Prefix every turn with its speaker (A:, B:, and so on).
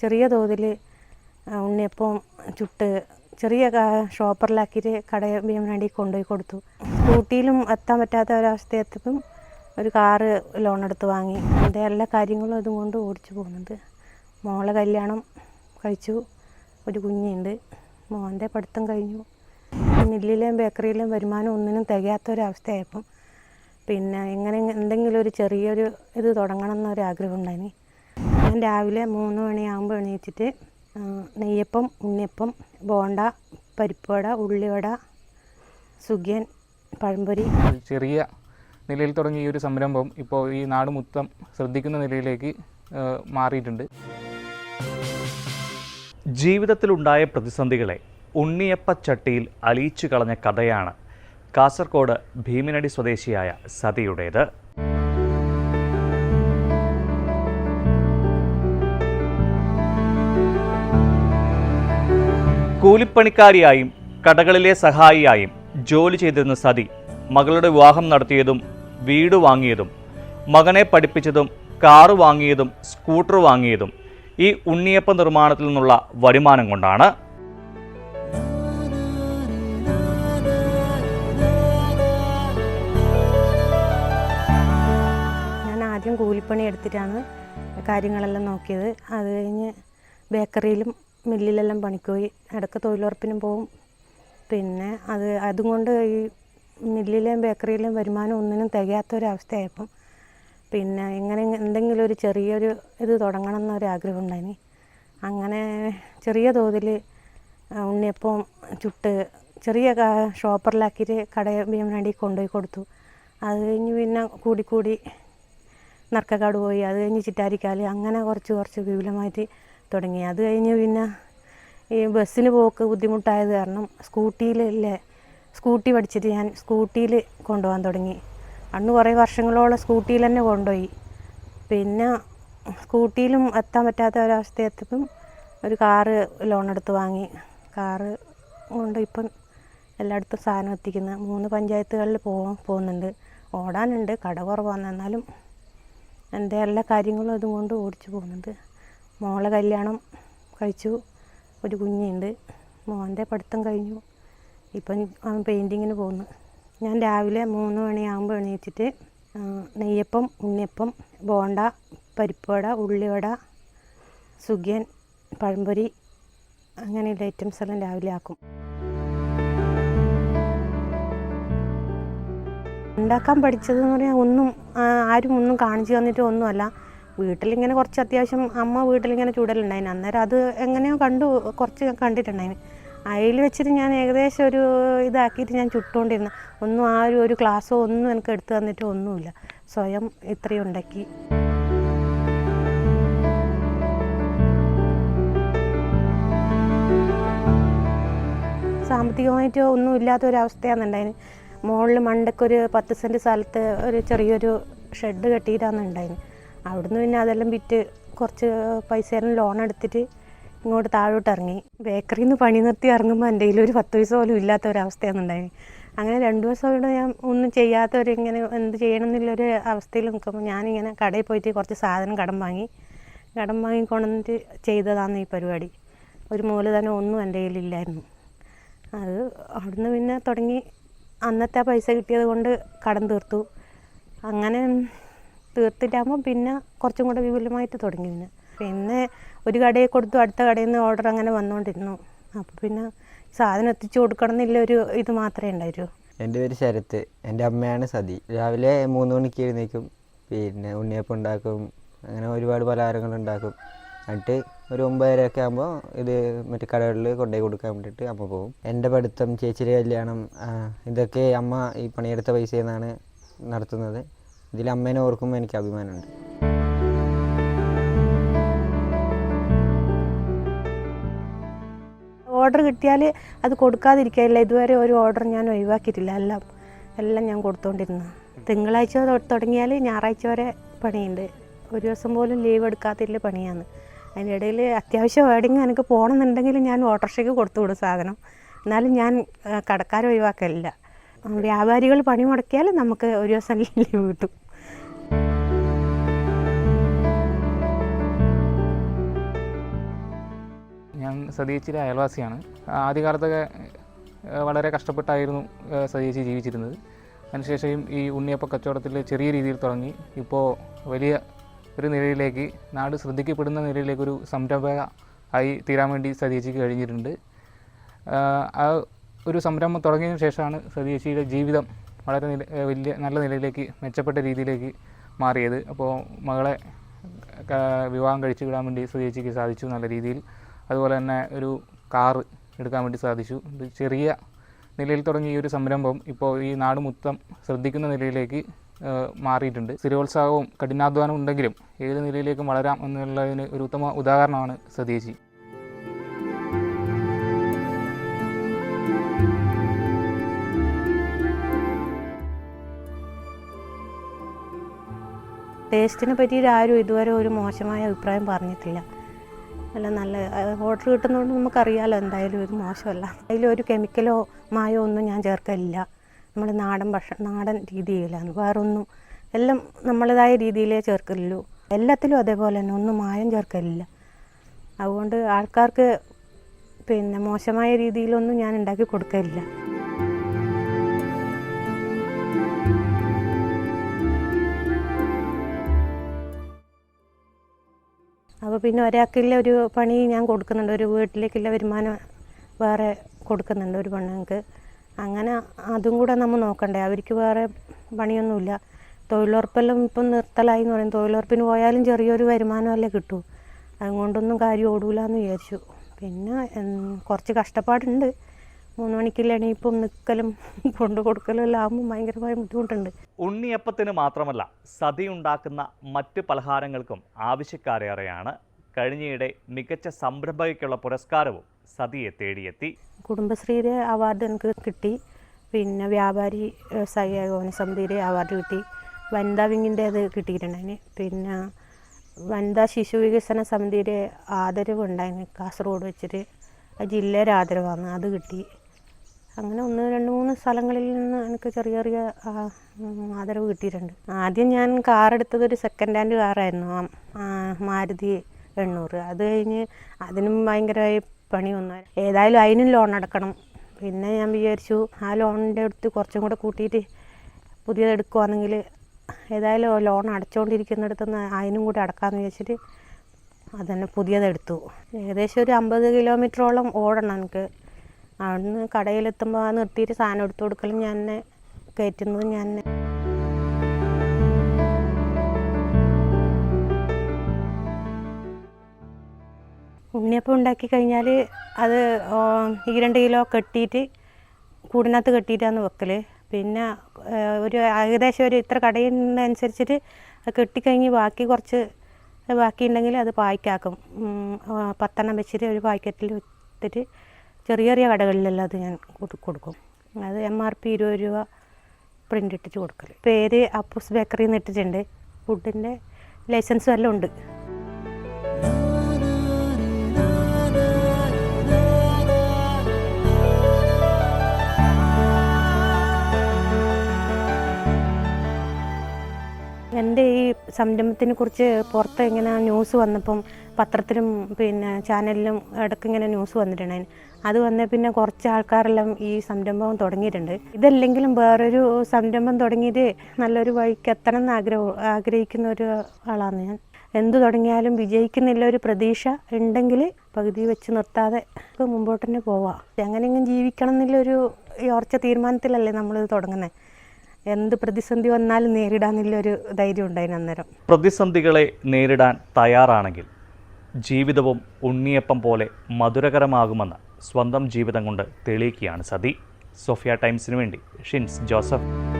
A: ചെറിയ തോതിൽ ഉണ്ണിയപ്പം ചുട്ട് ചെറിയ ഷോപ്പറിലാക്കിയിട്ട് കടയിൽ വേണ്ടി കൊണ്ടുപോയി കൊടുത്തു. സ്കൂട്ടിയിലും എത്താൻ പറ്റാത്ത ഒരവസ്ഥ എത്തിയപ്പം ഒരു കാറ് ലോൺ എടുത്ത് വാങ്ങി. എന്റെ എല്ലാ കാര്യങ്ങളും അതുകൊണ്ട് ഓടിച്ചു പോകുന്നുണ്ട്. മോളെ കല്യാണം കഴിച്ചു. ഒരു കുഞ്ഞുണ്ട്. മോന്റെ പഠിത്തം കഴിഞ്ഞു. മില്ലിലെയും ബേക്കറിയിലെയും വരുമാനം ഒന്നിനും തികയാത്തൊരവസ്ഥയായപ്പം പിന്നെ എങ്ങനെ എന്തെങ്കിലും ഒരു ചെറിയൊരു ഇത് തുടങ്ങണം എന്നൊരു ആഗ്രഹം ഉണ്ടായിന്. ഞാൻ രാവിലെ മൂന്ന് മണിയാകുമ്പോൾ എണീറ്റിട്ട് നെയ്യപ്പം ഉണ്ണിയപ്പം ബോണ്ട പരിപ്പുവട ഉള്ളിവട സുഖിയൻ പഴംപൊരി.
B: ചെറിയ നിലയിൽ തുടങ്ങിയ ഈ ഒരു സംരംഭം ഇപ്പോൾ ഈ നാട് മൊത്തം ശ്രദ്ധിക്കുന്ന നിലയിലേക്ക് മാറിയിട്ടുണ്ട്.
C: ജീവിതത്തിലുണ്ടായ പ്രതിസന്ധികളെ ഉണ്ണിയപ്പച്ചട്ടിയിൽ അലിയിച്ചു കളഞ്ഞ കഥയാണ് കാസർഗോഡ് ഭീമനടി സ്വദേശിയായ സതിയുടേത്. കൂലിപ്പണിക്കാരിയായും കടകളിലെ സഹായിയായും ജോലി ചെയ്തിരുന്ന സതി മകളുടെ വിവാഹം നടത്തിയതും വീട് വാങ്ങിയതും മകനെ പഠിപ്പിച്ചതും കാറ് വാങ്ങിയതും സ്കൂട്ടർ വാങ്ങിയതും ഈ ഉണ്ണിയപ്പ നിർമ്മാണത്തിൽ നിന്നുള്ള വരുമാനം കൊണ്ടാണ്.
A: ഞാൻ ആദ്യം കൂലിപ്പണി എടുത്തിട്ടാണ് കാര്യങ്ങളെല്ലാം നോക്കിയത്. അത് കഴിഞ്ഞ് ബേക്കറിയിലും മില്ലിലെല്ലാം പണിക്ക് പോയി. ഇടയ്ക്ക് തൊഴിലുറപ്പിനും പോവും പിന്നെ അത് അതുകൊണ്ട് ഈ മില്ലിലെയും ബേക്കറിയിലെയും വരുമാനം ഒന്നിനും തികയാത്തൊരവസ്ഥയായപ്പം പിന്നെ എങ്ങനെ എന്തെങ്കിലും ഒരു ചെറിയൊരു ഇത് തുടങ്ങണം എന്നൊരാഗ്രഹം ഉണ്ടായിന് അങ്ങനെ ചെറിയ തോതിൽ ഉണ്ണിയപ്പം ചുട്ട് ചെറിയ ഷോപ്പറിലാക്കിയിട്ട് കട വേണ്ടി കൊണ്ടുപോയി കൊടുത്തു. അത് കഴിഞ്ഞ് പിന്നെ കൂടി കൂടി നർക്കക്കാട് പോയി. അത് കഴിഞ്ഞ് ചിറ്റാരിക്കാൽ അങ്ങനെ കുറച്ച് കുറച്ച് വിപുലമായിട്ട് തുടങ്ങി. അത് കഴിഞ്ഞ് പിന്നെ ഈ ബസ്സിന് പോക്ക് ബുദ്ധിമുട്ടായത് കാരണം സ്കൂട്ടിയിലല്ലേ സ്കൂട്ടി പഠിച്ചിട്ട് ഞാൻ സ്കൂട്ടിയിൽ കൊണ്ടുപോകാൻ തുടങ്ങി. അന്ന് കുറേ വർഷങ്ങളോളം സ്കൂട്ടിയിൽ തന്നെ കൊണ്ടുപോയി. പിന്നെ സ്കൂട്ടിയിലും എത്താൻ പറ്റാത്ത ഒരവസ്ഥ എത്തിയപ്പം ഒരു കാറ് ലോൺ എടുത്ത് വാങ്ങി. കാറ് കൊണ്ട് ഇപ്പം എല്ലായിടത്തും സാധനം എത്തിക്കുന്ന മൂന്ന് പഞ്ചായത്തുകളിൽ പോകാൻ പോകുന്നുണ്ട്. ഓടാനുണ്ട് കട കുറവാണ്. എന്നാലും എന്റെ എല്ലാ കാര്യങ്ങളും അതുകൊണ്ട് ഓടിച്ചു പോകുന്നുണ്ട്. മോളെ കല്യാണം കഴിച്ചു. ഒരു കുഞ്ഞുണ്ട്. മോന്റെ പഠിത്തം കഴിഞ്ഞു. ഇപ്പം അവൻ പെയിന്റിങ്ങിന് പോകുന്നു. ഞാൻ രാവിലെ മൂന്ന് മണിയാകുമ്പോൾ എണീച്ചിട്ട് നെയ്യപ്പം ഉണ്ണിയപ്പം ബോണ്ട പരിപ്പുവട ഉള്ളിവട സുഖിയൻ പഴംപൊരി അങ്ങനെയുള്ള ഐറ്റംസ് എല്ലാം രാവിലെ ആക്കും. ഉണ്ടാക്കാൻ പഠിച്ചതെന്ന് പറഞ്ഞാൽ ഒന്നും ആരും ഒന്നും കാണിച്ചു തന്നിട്ട് ഒന്നുമല്ല. വീട്ടിലിങ്ങനെ കുറച്ച് അത്യാവശ്യം അമ്മ വീട്ടിലിങ്ങനെ ചൂടലുണ്ടായിന്. അന്നേരം അത് എങ്ങനെയോ കണ്ടു കുറച്ച് കണ്ടിട്ടുണ്ടായിന്. അതിൽ വെച്ചിട്ട് ഞാൻ ഏകദേശം ഒരു ഇതാക്കിയിട്ട് ഞാൻ ചുട്ടുകൊണ്ടിരുന്ന ഒന്നും ആ ഒരു ഒരു ക്ലാസ്സോ ഒന്നും എനിക്ക് എടുത്തു തന്നിട്ട് ഒന്നുമില്ല. സ്വയം ഇത്രയും ഉണ്ടാക്കി. സാമ്പത്തികമായിട്ട് ഒന്നും ഇല്ലാത്ത ഒരു അവസ്ഥയാണെന്നുണ്ടായിന് മുകളിൽ മണ്ടക്കൊരു പത്ത് സെന്റ് സ്ഥലത്ത് ഒരു ചെറിയൊരു ഷെഡ് കെട്ടിയിട്ടാണ് ഉണ്ടായിന്. അവിടുന്ന് പിന്നെ അതെല്ലാം വിറ്റ് കുറച്ച് പൈസയെല്ലാം ലോൺ എടുത്തിട്ട് ഇങ്ങോട്ട് താഴോട്ട് ഇറങ്ങി. ബേക്കറിയിൽ നിന്ന് പണി നിർത്തി ഇറങ്ങുമ്പോൾ എന്റെ കയ്യിൽ ഒരു പത്ത് പൈസ പോലും ഇല്ലാത്ത ഒരു അവസ്ഥയാണ് ഉണ്ടായിന് അങ്ങനെ രണ്ട് ദിവസം ഇവിടെ ഞാൻ ഒന്നും ചെയ്യാത്തവർ ഇങ്ങനെ എന്ത് ചെയ്യണം എന്നുള്ളൊരു അവസ്ഥയിൽ നിൽക്കുമ്പോൾ ഞാനിങ്ങനെ കടയിൽ പോയിട്ട് കുറച്ച് സാധനം കടം വാങ്ങി. കടം വാങ്ങി കൊണ്ടുവന്നിട്ട് ചെയ്തതാണ് ഈ പരിപാടി. ഒരു മൂലധനം ഒന്നും എന്റെ കയ്യിലില്ലായിരുന്നു അത് അവിടുന്ന് പിന്നെ തുടങ്ങി. അന്നത്തെ പൈസ കിട്ടിയത് കൊണ്ട് കടം തീർത്തു. അങ്ങനെ തീർത്തിട്ടാകുമ്പോൾ പിന്നെ കുറച്ചും കൂടെ വിപുലമായിട്ട് തുടങ്ങി പിന്നെ. പിന്നെ ഒരു കടയിൽ കൊടുത്തു അടുത്ത കടയിൽ നിന്ന് ഓർഡർ അങ്ങനെ വന്നുകൊണ്ടിരുന്നു. അപ്പോൾ പിന്നെ സാധനം എത്തിച്ചു കൊടുക്കണം എന്നില്ല ഒരു ഇത് മാത്രമേ ഉണ്ടായിരുന്നു
D: എന്റെ പേര് ശരത്ത് എന്റെ അമ്മയാണ് സതി. രാവിലെ മൂന്ന് മണിക്ക് എഴുന്നേക്കും പിന്നെ ഉണ്ണിയപ്പം ഉണ്ടാക്കും അങ്ങനെ ഒരുപാട് പലഹാരങ്ങൾ ഉണ്ടാക്കും. എന്നിട്ട് ഒരു ഒമ്പതരയൊക്കെ ആകുമ്പോൾ ഇത് മറ്റു കടകളിൽ കൊണ്ടുപോയി കൊടുക്കാൻ വേണ്ടിയിട്ട് അമ്മ പോകും. എന്റെ പഠിത്തം ചേച്ചിയുടെ കല്യാണം ഇതൊക്കെ അമ്മ ഈ പണിയെടുത്ത പൈസയിൽ നിന്നാണ് നടത്തുന്നത്. ഇതിൽ അമ്മേനെ ഓർക്കുമ്പോൾ എനിക്ക് അഭിമാനമുണ്ട്.
A: ഓർഡർ കിട്ടിയാൽ അത് കൊടുക്കാതിരിക്കില്ല ഇതുവരെ ഒരു ഓർഡർ ഞാൻ ഒഴിവാക്കിയിട്ടില്ല. എല്ലാം എല്ലാം ഞാൻ കൊടുത്തോണ്ടിരുന്നു. തിങ്കളാഴ്ച തുടങ്ങിയാൽ ഞായറാഴ്ച വരെ പണിയുണ്ട്. ഒരു ദിവസം പോലും ലീവ് എടുക്കാത്തില്ല പണിയാണ്. അതിന്റെ ഇടയിൽ അത്യാവശ്യം എവിടെയെങ്കിലും എനിക്ക് പോകണമെന്നുണ്ടെങ്കിൽ ഞാൻ ഓട്ടോറിക്ഷയ്ക്ക് കൊടുത്തു വിടും സാധനം. എന്നാലും ഞാൻ കടക്കാരെ ഒഴിവാക്കലില്ല. വ്യാപാരികൾ പണി മുടക്കിയാൽ നമുക്ക് ഒരു ദിവസം ലീവ് കിട്ടും.
B: ഞാൻ സതീച്ചിലെ അയൽവാസിയാണ്. ആദ്യകാലത്തൊക്കെ വളരെ കഷ്ടപ്പെട്ടായിരുന്നു സതീച്ചി ജീവിച്ചിരുന്നത്. അതിനുശേഷം ഈ ഉണ്ണിയപ്പ കച്ചവടത്തിൽ ചെറിയ രീതിയിൽ തുടങ്ങി. ഇപ്പോൾ വലിയ ഒരു നിലയിലേക്ക് നാട് ശ്രദ്ധിക്കപ്പെടുന്ന നിലയിലേക്ക് ഒരു സംരംഭക ആയി തീരാൻ വേണ്ടി സതീച്ചിക്ക് കഴിഞ്ഞിട്ടുണ്ട്. ആ ഒരു സംരംഭം തുടങ്ങിയതിന് ശേഷമാണ് സതീശിയുടെ ജീവിതം വളരെ നില വലിയ നല്ല നിലയിലേക്ക് മെച്ചപ്പെട്ട രീതിയിലേക്ക് മാറിയത്. അപ്പോൾ മകളെ വിവാഹം കഴിച്ചു വിടാൻ വേണ്ടി സതീശിക്ക് സാധിച്ചു നല്ല രീതിയിൽ. അതുപോലെ തന്നെ ഒരു കാറ് എടുക്കാൻ വേണ്ടി സാധിച്ചു. ചെറിയ നിലയിൽ തുടങ്ങിയ ഈ ഒരു സംരംഭം ഇപ്പോൾ ഈ നാട് മൊത്തം ശ്രദ്ധിക്കുന്ന നിലയിലേക്ക് മാറിയിട്ടുണ്ട്. സ്ഥിരോത്സാഹവും കഠിനാധ്വാനവും ഉണ്ടെങ്കിലും ഏത് നിലയിലേക്കും വളരാം എന്നുള്ളതിന് ഒരു ഉത്തമ ഉദാഹരണമാണ് സതീശി.
A: ടേസ്റ്റിനെ പറ്റിയിട്ട് ആരും ഇതുവരെ ഒരു മോശമായ അഭിപ്രായം പറഞ്ഞിട്ടില്ല. അല്ല നല്ല ഓർഡർ കിട്ടുന്നതുകൊണ്ട് നമുക്കറിയാമല്ലോ എന്തായാലും ഇത് മോശമല്ല. അതിലൊരു കെമിക്കലോ മായോ ഒന്നും ഞാൻ ചേർക്കലില്ല. നമ്മൾ നാടൻ ഭക്ഷ നാടൻ രീതിയിലാണ് വേറൊന്നും എല്ലാം നമ്മളേതായ രീതിയിലേ ചേർക്കലുള്ളൂ. എല്ലാത്തിലും അതേപോലെ തന്നെ ഒന്നും മായം ചേർക്കലില്ല. അതുകൊണ്ട് ആൾക്കാർക്ക് പിന്നെ മോശമായ രീതിയിലൊന്നും ഞാൻ ഉണ്ടാക്കി കൊടുക്കലില്ല. അപ്പോൾ പിന്നെ ഒരാൾക്കുള്ള ഒരു പണി ഞാൻ കൊടുക്കുന്നുണ്ട്. ഒരു വീട്ടിലേക്കുള്ള വരുമാനം വേറെ കൊടുക്കുന്നുണ്ട് ഒരു പെണ്ണുങ്ങൾക്ക്. അങ്ങനെ അതും കൂടെ നമ്മൾ നോക്കണ്ടേ. അവർക്ക് വേറെ പണിയൊന്നുമില്ല. തൊഴിലുറപ്പെല്ലാം ഇപ്പം നിർത്തലായി എന്ന് പറയും. തൊഴിലുറപ്പിന് പോയാലും ചെറിയൊരു വരുമാനമല്ലേ കിട്ടൂ. അതുകൊണ്ടൊന്നും കാര്യം ഓടൂല എന്ന് വിചാരിച്ചു. പിന്നെ കുറച്ച് കഷ്ടപ്പാടുണ്ട്. മൂന്ന് മണിക്കുള്ള എണീപ്പും നിൽക്കലും കൊണ്ടു കൊടുക്കലും എല്ലാം ആകുമ്പോൾ ഭയങ്കരമായ ബുദ്ധിമുട്ടുണ്ട്.
C: ഉണ്ണിയപ്പത്തിന് മാത്രമല്ല സതി ഉണ്ടാക്കുന്ന മറ്റ് പലഹാരങ്ങൾക്കും ആവശ്യക്കാരേറെയാണ് കഴിഞ്ഞയിടെ മികച്ച സംരംഭകയ്ക്കുള്ള പുരസ്കാരവും സതിയെ തേടിയെത്തി.
A: കുടുംബശ്രീയുടെ അവാർഡ് എനിക്ക് കിട്ടി. പിന്നെ വ്യാപാരി വ്യവസായി ഏകോപന സമിതിയുടെ അവാർഡ് കിട്ടി. വനിതാ വിങ്ങിന്റെ അത് കിട്ടിയിട്ടുണ്ടായിന് പിന്നെ വനിതാ ശിശു വികസന സമിതിയുടെ ആദരവ് ഉണ്ടായിന് കാസർഗോഡ് വെച്ചിട്ട്. ജില്ലയുടെ ആദരവാണ് അത് കിട്ടി. അങ്ങനെ ഒന്ന് രണ്ട് മൂന്ന് സ്ഥലങ്ങളിൽ നിന്ന് എനിക്ക് ചെറിയ ചെറിയ ആദരവ് കിട്ടിയിട്ടുണ്ട്. ആദ്യം ഞാൻ കാർ എടുത്തത് ഒരു സെക്കൻഡ് ഹാൻഡ് കാറായിരുന്നു മാരുതി എണ്ണൂറ്. അത് കഴിഞ്ഞ് അതിനും ഭയങ്കരമായി പണി വന്നു. ഏതായാലും അതിനും ലോൺ അടക്കണം. പിന്നെ ഞാൻ വിചാരിച്ചു ആ ലോണിന്റെ അടുത്ത് കുറച്ചും കൂടെ കൂട്ടിയിട്ട് പുതിയത് എടുക്കുവാണെങ്കിൽ ഏതായാലും ലോൺ അടച്ചുകൊണ്ടിരിക്കുന്നിടത്ത് നിന്ന് അതിനും കൂടി അടക്കാമെന്ന് വിചാരിച്ചിട്ട് അതന്നെ പുതിയതെടുത്തു ഏകദേശം ഒരു അമ്പത് കിലോമീറ്ററോളം ഓടണം എനിക്ക്. അവിടുന്ന് കടയിലെത്തുമ്പോൾ ആ നിർത്തിയിട്ട് സാധനം എടുത്തു കൊടുക്കലും ഞാൻ തന്നെ കയറ്റുന്നതും ഞാൻ തന്നെ ഉണ്ണിയപ്പം ഉണ്ടാക്കി കഴിഞ്ഞാൽ അത് ഈ രണ്ട് കിലോ കെട്ടിയിട്ട് കൂടിനകത്ത് കെട്ടിയിട്ടാണ് വെക്കൽ പിന്നെ ഒരു ഏകദേശം ഒരു ഇത്ര കടയുന്നതനുസരിച്ചിട്ട് കെട്ടിക്കഴിഞ്ഞ് ബാക്കി കുറച്ച് ബാക്കി ഉണ്ടെങ്കിൽ അത് പായ്ക്കാക്കും. പത്തെണ്ണം വെച്ചിട്ട് ഒരു പാക്കറ്റിൽ വിറ്റിട്ട് ചെറിയ ചെറിയ കടകളിലെല്ലാം അത് ഞാൻ കൊടുക്കും. അത് എം ആർ പി ഇരുപത് രൂപ പ്രിന്റ് ഇട്ടിട്ട് കൊടുക്കൽ പേര് അപ്പൂസ് ബേക്കറി എന്ന് ഇട്ടിട്ടുണ്ട് ഫുഡിന്റെ ലൈസൻസും എല്ലാം ഉണ്ട്. എന്റെ ഈ സംരംഭത്തിനെ കുറിച്ച് പുറത്ത് ഇങ്ങനെ ന്യൂസ് വന്നപ്പം പത്രത്തിലും പിന്നെ ചാനലിലും ഇടയ്ക്ക് ഇങ്ങനെ ന്യൂസ് വന്നിട്ടുണ്ടായിരുന്നു. അത് വന്ന പിന്നെ കുറച്ച് ആൾക്കാരെല്ലാം ഈ സംരംഭം തുടങ്ങിയിട്ടുണ്ട്. ഇതല്ലെങ്കിലും വേറൊരു സംരംഭം തുടങ്ങിയിട്ട് നല്ലൊരു വഴിക്ക് എത്തണം എന്ന് ആഗ്രഹം ആഗ്രഹിക്കുന്ന ഒരു ആളാണ് ഞാൻ. എന്ത് തുടങ്ങിയാലും വിജയിക്കുന്നില്ല ഒരു പ്രതീക്ഷ ഉണ്ടെങ്കിൽ പകുതി വെച്ച് നിർത്താതെ മുമ്പോട്ട് തന്നെ പോവാം. എങ്ങനെയെങ്കിലും ജീവിക്കണം എന്നുള്ളൊരു ഉറച്ച തീരുമാനത്തിലല്ലേ നമ്മളിത് തുടങ്ങുന്നത് എന്ത് പ്രതിസന്ധി വന്നാലും നേരിടാന്നുള്ളൊരു ധൈര്യം ഉണ്ടായിരുന്നു അന്നേരം.
C: പ്രതിസന്ധികളെ നേരിടാൻ തയ്യാറാണെങ്കിൽ ജീവിതവും ഉണ്ണിയപ്പം പോലെ മധുരകരമാകുമെന്ന് സ്വന്തം ജീവിതം കൊണ്ട് തെളിയിക്കുകയാണ് സതി. സോഫിയ ടൈംസിനു വേണ്ടി ഷിൻസ് ജോസഫ്.